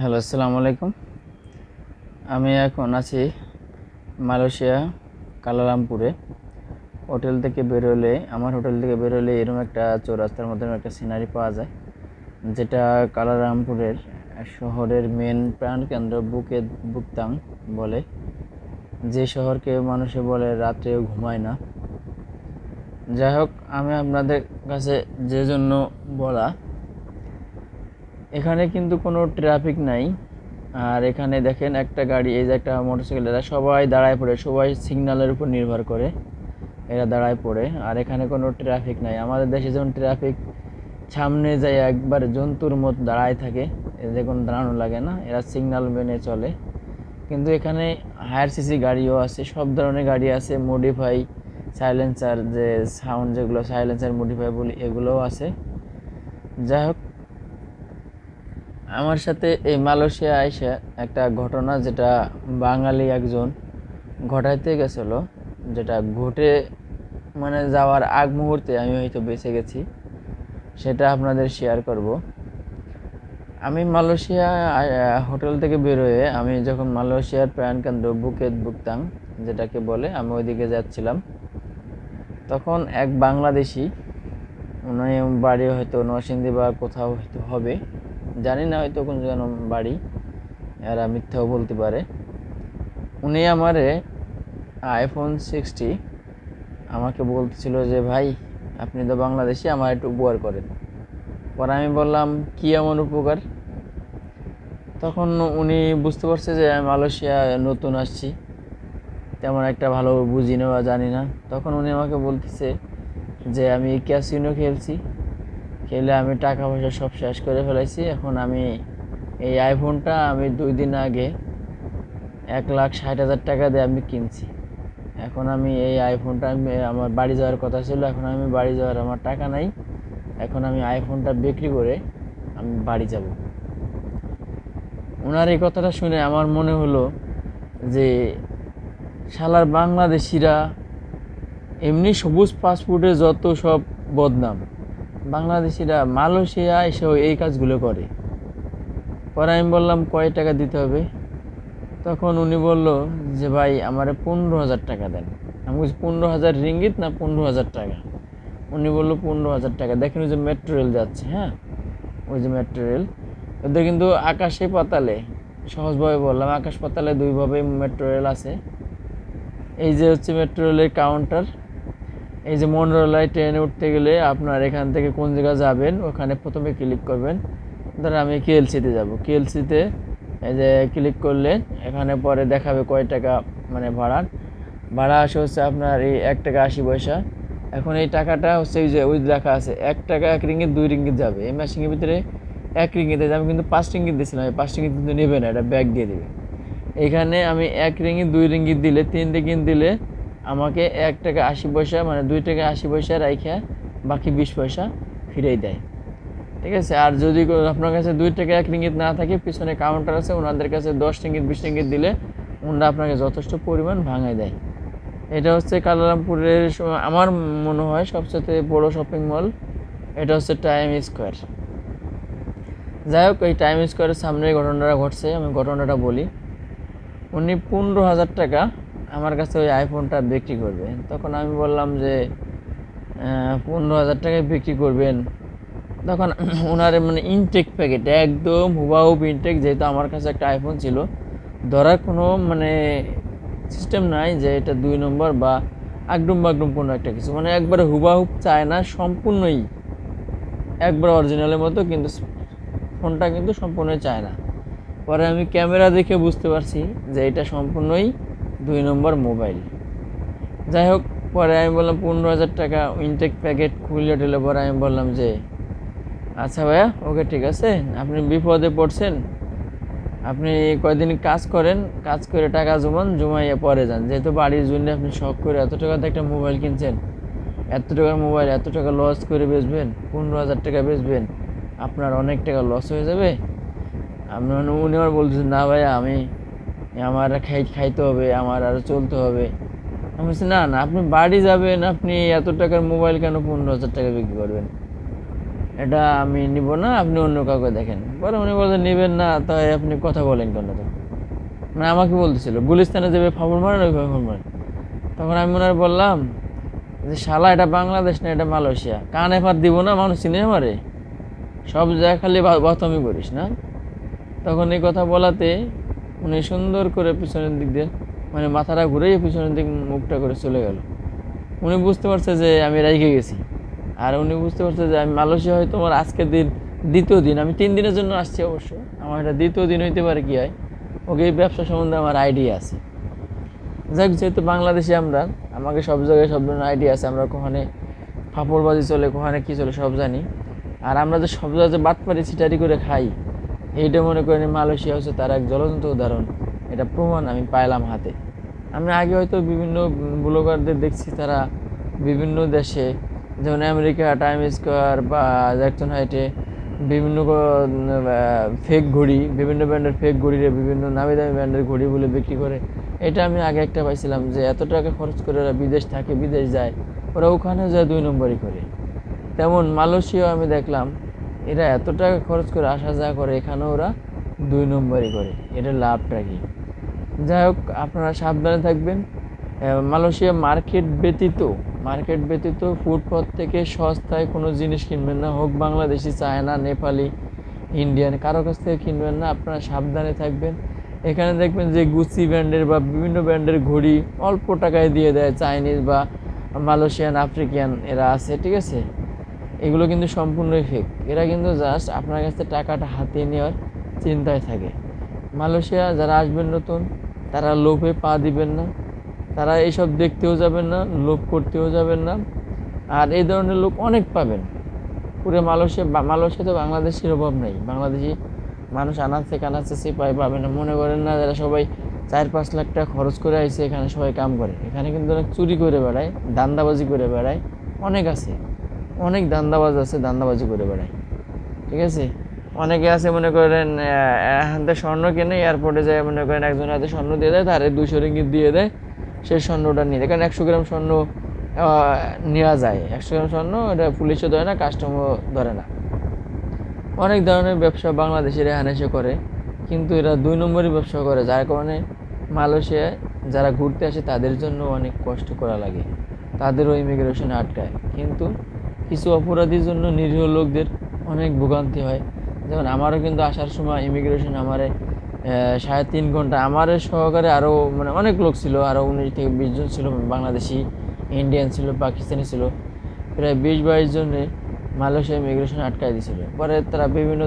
Hello, আসসালামু আলাইকুম। আমি এখন আছি মালয়েশিয়া, কালালামপুরে। হোটেল থেকে বেরোলে আমার হোটেল থেকে বেরোলে এরকম একটা চৌরাস্তার মধ্যে একটা সিনারি পাওয়া যায়, যেটা কালারামপুরের শহরের মেন প্রাণকেন্দ্র বুকে বুকতাং বলে। যে শহরকে মানুষে বলে রাত্রেও ঘুমায় না। যাই হোক, আমি আপনাদের কাছে যে জন্য বলা এখানে কিন্তু কোনো ট্রাফিক নাই। আর এখানে দেখেন একটা গাড়ি, এই যে একটা মোটরসাইকেল এরা সবাই দাঁড়ায় পড়ে, সবাই সিগনালের উপর নির্ভর করে। এরা দাঁড়ায় পড়ে, আর এখানে কোনো ট্রাফিক নাই। আমাদের দেশে যেমন ট্রাফিক সামনে যায়, একবার জন্তুর মতো দাঁড়ায় থাকে, এদের কোনো দাঁড়ানো লাগে না, এরা সিগনাল মেনে চলে। কিন্তু এখানে হায়ার সিসি গাড়িও আছে, সব ধরনের গাড়ি আছে মডিফাই সাইলেন্সার যে সাউন্ড যেগুলো সাইলেন্সার মডিফাই বলি, এগুলোও আছে। যাই হোক আমার সাথে এই মালয়েশিয়া আইসা একটা ঘটনা যেটা বাঙালি একজন ঘটাইতে গেছিল, যেটা ঘটে মানে যাওয়ার আগ মুহূর্তে আমি হয়তো বেঁচে গেছি, সেটা আপনাদের শেয়ার করব। আমি মালয়েশিয়া হোটেল থেকে বেরোয়ে আমি যখন মালয়েশিয়ার প্রাণকেন্দ্র বুকেত বুকতাং যেটাকে বলে আমি ওইদিকে যাচ্ছিলাম, তখন এক বাংলাদেশি, উনি বাড়ি হয়তো নরসিংদী বা কোথাও হয়তো হবে জানি না হয়তো কোন যেন বাড়ি, এরা মিথ্যাও বলতে পারে। উনি আমারে আইফোন সিক্সটি আমাকে বলতেছিল যে, ভাই, আপনি তো বাংলাদেশি, আমার একটু উপকার করেন। পরে আমি বললাম, কী এমন উপকার? তখন উনি বুঝতে পারছে যে, আমি মালয়েশিয়া নতুন আসছি, তেমন একটা ভালো বুঝি না বা জানি না। তখন উনি আমাকে বলতেছে যে, আমি ক্যাসিনো খেলছি। খেলে আমি টাকা পয়সা সব শেষ করে ফেলাইছি। এখন আমি এই আইফোনটা আমি দুই দিন আগে এক লাখ ষাট হাজার টাকা দিয়ে আমি কিনছি। এখন আমি এই আইফোনটা আমি, আমার বাড়ি যাওয়ার কথা ছিল, এখন আমি বাড়ি যাওয়ার আমার টাকা নাই। এখন আমি আইফোনটা বিক্রি করে আমি বাড়ি যাব। ওনার এই কথাটা শুনে আমার মনে হলো যে, শালার বাংলাদেশিরা এমনি সবুজ পাসপোর্টে যত সব বদনাম। বাংলাদেশিরা মালয়েশিয়া এসেও এই কাজগুলো করে। পরে আমি বললাম, কয় টাকা দিতে হবে? তখন উনি বলল যে, ভাই, আমারে পনেরো হাজার টাকা দেন। আমি বলছি, পনেরো হাজার রিঙ্গিত না পনেরো হাজার টাকা? উনি বলল, পনেরো হাজার টাকা। দেখেন ওই যে মেট্রো রেল যাচ্ছে হ্যাঁ? ওই যে মেট্রো রেল ওদের কিন্তু আকাশে পাতালে, সহজভাবে বললাম, আকাশ পাতালে দুইভাবে মেট্রো রেল আছে। এই যে হচ্ছে মেট্রো রেলের কাউন্টার এই যে মনোরলায় ট্রেনে উঠতে গেলে আপনার এখান থেকে কোন জায়গায় যাবেন, ওখানে প্রথমে ক্লিক করবেন। ধর আমি কেএলসিতে যাব। কেএলসিতে এই যে ক্লিক করলে এখানে পরে দেখাবে কয় টাকা মানে ভাড়ার। ভাড়া আসে হচ্ছে আপনার এই এক টাকা আশি পয়সা। এখন এই টাকাটা হচ্ছে ওই যে, ওই লেখা আছে, এক টাকা এক রিঙ্গিত, দুই রিঙ্গিত যাবে। এই ম্যাশিংয়ের ভিতরে এক রিঙ্গিতে আমি কিন্তু পাঁচ রিঙ্গিত দিয়েছিলাম, এই পাঁচ রিঙ্গিত কিন্তু নেবে না, এটা ব্যাগ দিয়ে দেবে। এখানে আমি এক রিঙ্গিত, দুই রিঙ্গিত দিলে তিন রিঙ্গিত দিলে আমাকে এক টাকা আশি পয়সা মানে দুই টাকা আশি পয়সা রাইখা বাকি বিশ পয়সা ফিরেই দেয়। ঠিক আছে? আর যদি আপনার কাছে দুই টাকা এক রিঙ্গিত না থাকে, পিছনে কাউন্টার আছে, ওনাদের কাছে দশ রিঙ্গিত, বিশ রিঙ্গিত দিলে ওনারা আপনাকে যথেষ্ট পরিমাণ ভাঙায় দেয়। এটা হচ্ছে কালারামপুরের আমার মনে হয় সবচেয়ে বড় শপিং মল এটা হচ্ছে টাইম স্কোয়ার যাই হোক, এই টাইম স্কোয়ারের সামনে ঘটনাটা ঘটছে, আমি ঘটনাটা বলি। উনি পনেরো হাজার টাকা আমার কাছে ওই আইফোনটা বিক্রি করবে তখন আমি বললাম যে পনেরো হাজার টাকায় বিক্রি করবেন। তখন ওনার মানে ইনটেক প্যাকেট একদম হুবাহুব ইনটেক যেহেতু আমার কাছে একটা আইফোন ছিল। ধরার কোনো মানে সিস্টেম নাই যে এটা দুই নম্বর বা আগডুম বাগডুম কোনো একটা কিছু। মানে একবারে হুবাহুব চায় না, সম্পূর্ণই একবার অরিজিনালের মতো, কিন্তু ফোনটা কিন্তু সম্পূর্ণই চায় না। পরে আমি ক্যামেরা দেখে বুঝতে পারছি যে এটা সম্পূর্ণই দুই নম্বর মোবাইল। যাই হোক, পরে আমি বললাম পনেরো হাজার টাকা ইনটেক প্যাকেট খুলে টেলে পরে আমি বললাম যে আচ্ছা ভাইয়া, ওকে ঠিক আছে, আপনি বিপদে পড়ছেন, আপনি কয়দিন কাজ করেন, কাজ করে টাকা জমান, জমাইয়ে পরে যান। যেহেতু বাড়ির জন্য আপনি শখ করে এত টাকাতে একটা মোবাইল কিনছেন, এত টাকার মোবাইল, এত টাকা লস করে বেচবেন, পনেরো হাজার টাকা বেচবেন, আপনার অনেক টাকা লস হয়ে যাবে। আপনি মানে উনি আবার বলতেছেন না ভাইয়া, আমি আমার খাই, খাইতে হবে, আমার আরও চলতে হবে। আমি বলছি, না না, আপনি বাড়ি যাবেন, আপনি এত টাকার মোবাইল কেন পনেরো হাজার টাকা বিক্রি করবেন? এটা আমি নিব না, আপনি অন্য কাউকে দেখেন। পরে উনি বলছেন নেবেন না, তাই আপনি কথা বলেন কেন তো মানে আমাকে বলতেছিল, গুলিস্তানে যাবে ফাবর মারেন ওই ফাবর মারেন। তখন আমি ওনার বললাম যে, শালা, এটা বাংলাদেশ না, এটা মালয়েশিয়া? কানে ফার দিব না, মানুষ চিনে মারে। সব জায়গায় খালি বতমি করিস না? তখন এই কথা বলাতে উনি সুন্দর করে পিছনের দিক দিয়ে মানে মাথাটা ঘুরেই পিছনের দিক মুখটা করে চলে গেল। উনি বুঝতে পারছে যে আমি রাইকে গেছি। আর উনি বুঝতে পারছে যে আমি মালয়েশিয়া হয়তো আমার আজকের দিন দ্বিতীয় দিন, আমি তিন দিনের জন্য আসছি অবশ্য, আমার এটা দ্বিতীয় দিন হইতে পারে কি হয়, ওকে এই ব্যবসা সম্বন্ধে আমার আইডিয়া আছে। যাক, যেহেতু বাংলাদেশি আমরা, আমাকে সব জায়গায় সব ধরনের আইডিয়া আছে, আমরা কোখানে ফাপড়বাজি চলে, কোখানে কী চলে, সব জানি। আর আমরা যে সব জায়গায় যে বাদ পারি ছিটারি করে খাই এইটা মনে করেন মালয়েশিয়া হচ্ছে তার এক জ্বলন্ত উদাহরণ। এটা প্রমাণ আমি পাইলাম হাতে। আমি আগে হয়তো বিভিন্ন ব্লগারদের দেখছি, তারা বিভিন্ন দেশে, যেমন আমেরিকা, টাইম স্কোয়ার বা জ্যাকসন হাইটে বিভিন্ন ফেক ঘড়ি, বিভিন্ন ব্র্যান্ডের ফেক ঘড়িরে বিভিন্ন নামি দামি ব্র্যান্ডের ঘড়িগুলো বিক্রি করে। এটা আমি আগে একটা পাইছিলাম যে এত টাকা খরচ করে ওরা বিদেশ থাকে, বিদেশ যায়। ওরা ওখানে যায় দুই নম্বরই করে। তেমন মালয়েশিয়াও আমি দেখলাম এরা এত টাকা খরচ করে আসা যাওয়া করে এখানে ওরা দুই নম্বরই করে। এটা লাভটা কি? যাই হোক, আপনারা সাবধানে থাকবেন। মালয়েশিয়া মার্কেট ব্যতীত মার্কেট ব্যতীত ফুটপথ থেকে সস্তায় কোনো জিনিস কিনবেন না। হোক বাংলাদেশি, চায়না, নেপালি, ইন্ডিয়ান, কারও কাছ থেকে কিনবেন না। আপনারা সাবধানে থাকবেন। এখানে দেখবেন যে গুচি ব্র্যান্ডের বা বিভিন্ন ব্র্যান্ডের ঘড়ি অল্প টাকায় দিয়ে দেয় চাইনিজ বা মালয়েশিয়ান, আফ্রিকান এরা আছে, ঠিক আছে? এগুলো কিন্তু সম্পূর্ণই ফেক এরা কিন্তু জাস্ট আপনার কাছে টাকাটা হাতিয়ে নেওয়ার চিন্তায় থাকে। মালয়েশিয়া যারা আসবেন নতুন, তারা লোভে পা দিবেন না। তারা এইসব দেখতেও যাবেন না, লোভ করতেও যাবেন না। আর এই ধরনের লোক অনেক পাবেন। পুরো মালয়েশিয়া বা- মালয়েশিয়াতে বাংলাদেশের অভাব নেই। বাংলাদেশি মানুষ আনাচ্ছে, কানাচ্ছে সে পায় পাবে না। মনে করেন না যারা সবাই চার পাঁচ লাখ টাকা খরচ করে আইছে এখানে সবাই কাম করে। এখানে কিন্তু অনেক চুরি করে বেড়ায় দান্দাবাজি করে বেড়ায়। অনেক আছে। অনেক দান্দাবাজ আছে দান্দাবাজি করে বেড়ায়। ঠিক আছে? অনেকে আছে মনে করেন হাতে স্বর্ণ কিনে, এয়ারপোর্টে যায়, মনে করেন একজন হাতে স্বর্ণ দিয়ে দেয়, তারে দুশো রিঙ্গিত দিয়ে দেয় সেই স্বর্ণটা নিয়ে কারণ একশো গ্রাম স্বর্ণ নেওয়া যায়। একশো গ্রাম স্বর্ণ, এটা পুলিশও ধরে না, কাস্টমও ধরে না। অনেক ধরনের ব্যবসা বাংলাদেশের এখানে এসে করে, কিন্তু এরা দুই নম্বরই ব্যবসা করে, যার কারণে মালয়েশিয়ায় যারা ঘুরতে আসে, তাদের জন্য অনেক কষ্ট করা লাগে। তাদেরও ইমিগ্রেশনে আটকায়। কিন্তু কিছু অপরাধীর জন্য নিরীহ লোকদের অনেক ভোগান্তি হয়। যেমন আমারও কিন্তু আসার সময় ইমিগ্রেশন আমারে সাড়ে তিন ঘণ্টা আমার সহকারে আরও মানে অনেক লোক ছিল আরও উনিশ থেকে বিশ জন ছিল, বাংলাদেশি ইন্ডিয়ান ছিল, পাকিস্তানি ছিল। প্রায় বিশ বাইশ জনের মালয়েশিয়া ইমিগ্রেশন আটকায় দিয়েছিল পরে তারা বিভিন্ন